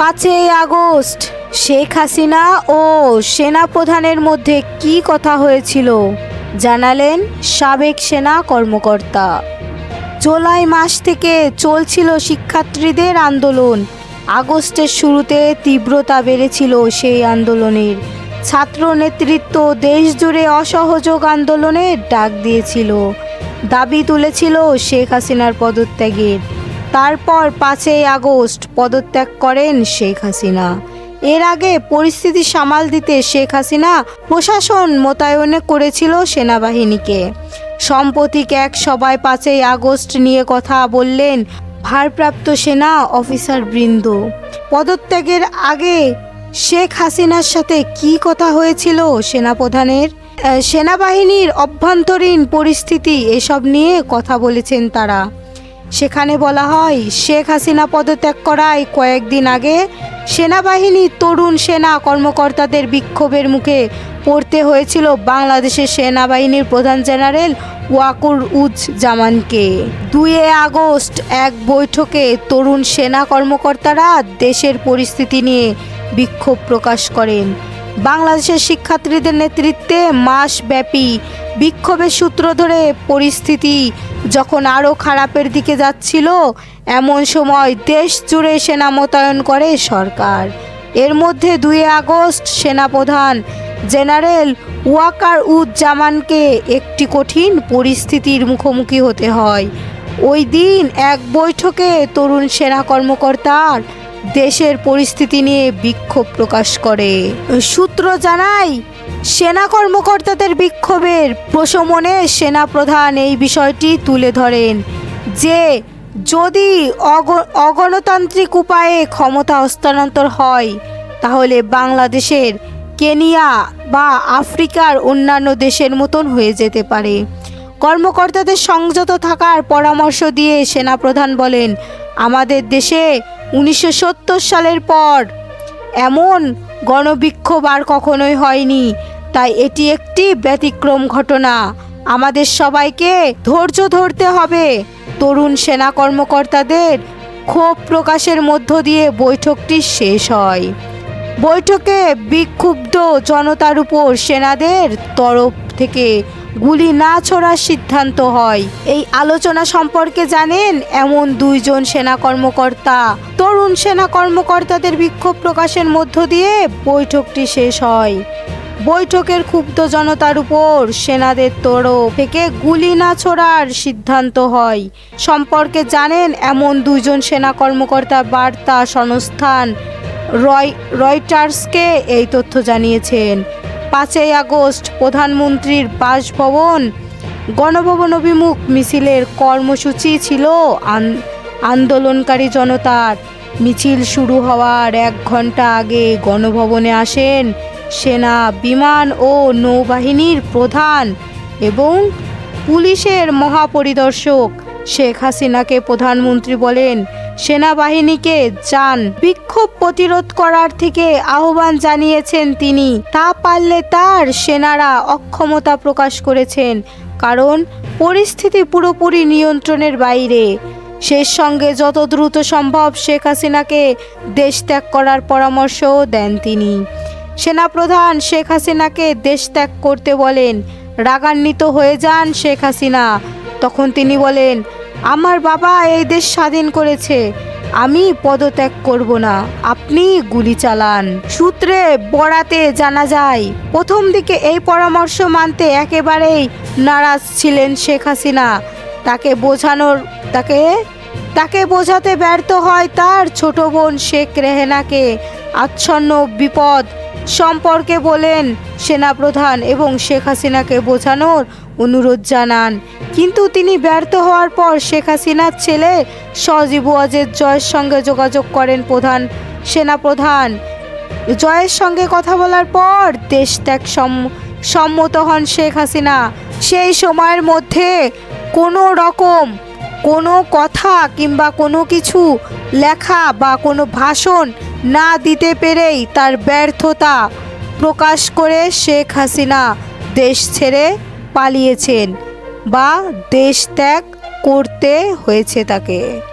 পাঁচই আগস্ট, শেখ হাসিনা ও সেনাপ্রধানের মধ্যে কি কথা হয়েছিল? জানালেন সাবেক সেনা কর্মকর্তা। জুলাই মাস থেকে চলছিল শিক্ষার্থীদের আন্দোলন। আগস্টের শুরুতে তীব্রতা বেড়েছিল সেই আন্দোলনের। ছাত্র নেতৃত্ব দেশজুড়ে অসহযোগ আন্দোলনের ডাক দিয়েছিল। দাবি তুলেছিল শেখ হাসিনার পদত্যাগের। তারপর পাঁচই আগস্ট পদত্যাগ করেন শেখ হাসিনা। এর আগে পরিস্থিতি সামাল দিতে শেখ হাসিনা প্রশাসন মোতায়েন করেছিল সেনাবাহিনীকে। সাম্প্রতিক এক সভায় পাঁচই আগস্ট নিয়ে কথা বললেন ভারপ্রাপ্ত সেনা অফিসার বৃন্দ। পদত্যাগের আগে শেখ হাসিনার সাথে কি কথা হয়েছিল সেনাপ্রধানের? সেনাবাহিনীর অভ্যন্তরীণ পরিস্থিতি এসব নিয়ে কথা বলেছেন তারা। সেখানে বলা হয়, শেখ হাসিনা পদত্যাগ করায় কয়েকদিন আগে সেনাবাহিনী তরুণ সেনা কর্মকর্তাদের বিক্ষোভের মুখে পড়তে হয়েছিল বাংলাদেশের সেনাবাহিনীর প্রধান জেনারেল ওয়াকুর উজ জামানকে। দুই আগস্ট এক বৈঠকে তরুণ সেনা কর্মকর্তারা দেশের পরিস্থিতি নিয়ে বিক্ষোভ প্রকাশ করেন। বাংলাদেশের শিক্ষার্থীদের নেতৃত্বে মাসব্যাপী বিক্ষোভের সূত্র ধরে পরিস্থিতি যখন আরও খারাপের দিকে যাচ্ছিল, এমন সময় দেশ জুড়ে সেনা মোতায়েন করে সরকার। এর মধ্যে দুই আগস্ট সেনাপ্রধান জেনারেল ওয়াকার উদ জামানকে একটি কঠিন পরিস্থিতির মুখোমুখি হতে হয়। ওই দিন এক বৈঠকে তরুণ সেনা কর্মকর্তার দেশের পরিস্থিতি নিয়ে বিক্ষোভ প্রকাশ করে। সূত্র জানায় সেনা কর্মকর্তাদের বিক্ষোভের প্রশমনে সেনাপ্রধান এই বিষয়টি তুলে ধরেন যে যদি অগ- অগণতান্ত্রিক উপায়ে ক্ষমতা হস্তান্তর হয়, তাহলে বাংলাদেশের কেনিয়া বা আফ্রিকার অন্যান্য দেশের মতন হয়ে যেতে পারে। কর্মকর্তাদের সংযত থাকার পরামর্শ দিয়ে সেনাপ্রধান বলেন, আমাদের দেশে উনিশশো সত্তর সালের পর এমন গণবিক্ষোভ আর কখনোই হয়নি। তাই এটি একটি ব্যতিক্রম ঘটনা। আমাদের সবাইকে ধৈর্য ধরতে হবে। তরুণ সেনা কর্মকর্তাদের ক্ষোভ প্রকাশের মধ্য দিয়ে বৈঠকটি শেষ হয়। বৈঠকে বিক্ষুব্ধ জনতার উপর সেনাদের তরফ থেকে গুলি না ছোড়ার সিদ্ধান্ত হয়। এই আলোচনা সম্পর্কে জানেন এমন দুইজন সেনা কর্মকর্তা। তরুণ সেনা কর্মকর্তাদের বিক্ষোভ প্রকাশের মধ্য দিয়ে বৈঠকটি শেষ হয়। বৈঠকের ক্ষুব্ধ জনতার উপর সেনাদের তরফ থেকে গুলি না ছোড়ার সিদ্ধান্ত হয়। সম্পর্কে জানেন এমন দুইজন সেনা কর্মকর্তা বার্তা সংস্থান রয়, রয়টার্সকে এই তথ্য জানিয়েছেন। পাঁচই আগস্ট প্রধানমন্ত্রীর বাসভবন গণভবন অভিমুখ মিছিলের কর্মসূচি ছিল আন- আন্দোলনকারী জনতার। মিছিল শুরু হওয়ার এক ঘণ্টা আগে গণভবনে আসেন সেনা, বিমান ও নৌবাহিনীর প্রধান এবং পুলিশের মহাপরিদর্শক শেখ হাসিনাকে প্রধানমন্ত্রী বলেন, সেনাবাহিনীকে যান। বিক্ষোভ প্রতিরোধ করার থেকে আহ্বান জানিয়েছেন তিনি। তা পারলে তার সেনারা অক্ষমতা প্রকাশ করেছেন, কারণ পরিস্থিতি পুরোপুরি নিয়ন্ত্রণের বাইরে। শেষ সঙ্গে যত দ্রুত সম্ভব শেখ হাসিনাকে দেশ ত্যাগ করার পরামর্শও দেন তিনি। সেনাপ্রধান শেখ হাসিনাকে দেশ ত্যাগ করতে বলেন। রাগান্বিত হয়ে যান শেখ হাসিনা। তখন তিনি বলেন, আমার বাবা এই দেশ স্বাধীন করেছে। আমি পদত্যাগ করব না। আপনি গুলি চালান। সূত্রে বরাতে জানা যায়, প্রথম দিকে এই পরামর্শ মানতে একেবারেই নারাজ ছিলেন শেখ হাসিনা। তাকে বোঝানোর, তাকে তাকে বোঝাতে ব্যর্থ হয় তার ছোট বোন শেখ রেহেনাকে। আচ্ছন্ন বিপদ সম্পর্কে বলেন, সেনাপ্রধান এবং শেখ হাসিনাকে বোঝানোর অনুরোধ জানান। কিন্তু তিনি ব্যর্থ হওয়ার পর শেখ হাসিনার ছেলে সজীব ওয়াজেদ জয়ের সঙ্গে যোগাযোগ করেন প্রধান সেনাপ্রধান। জয়ের সঙ্গে কথা বলার পর দেশ ত্যাগ সম- সম্মত হন শেখ হাসিনা। সেই সময়ের মধ্যে কোনো রকম কোনো কথা কিংবা কোনো কিছু লেখা বা কোনো ভাষণ না দিতে পেরেই তার ব্যর্থতা প্রকাশ করে শেখ হাসিনা দেশ ছেড়ে পালিয়েছেন বা দেশ ত্যাগ করতে হয়েছে তাকে।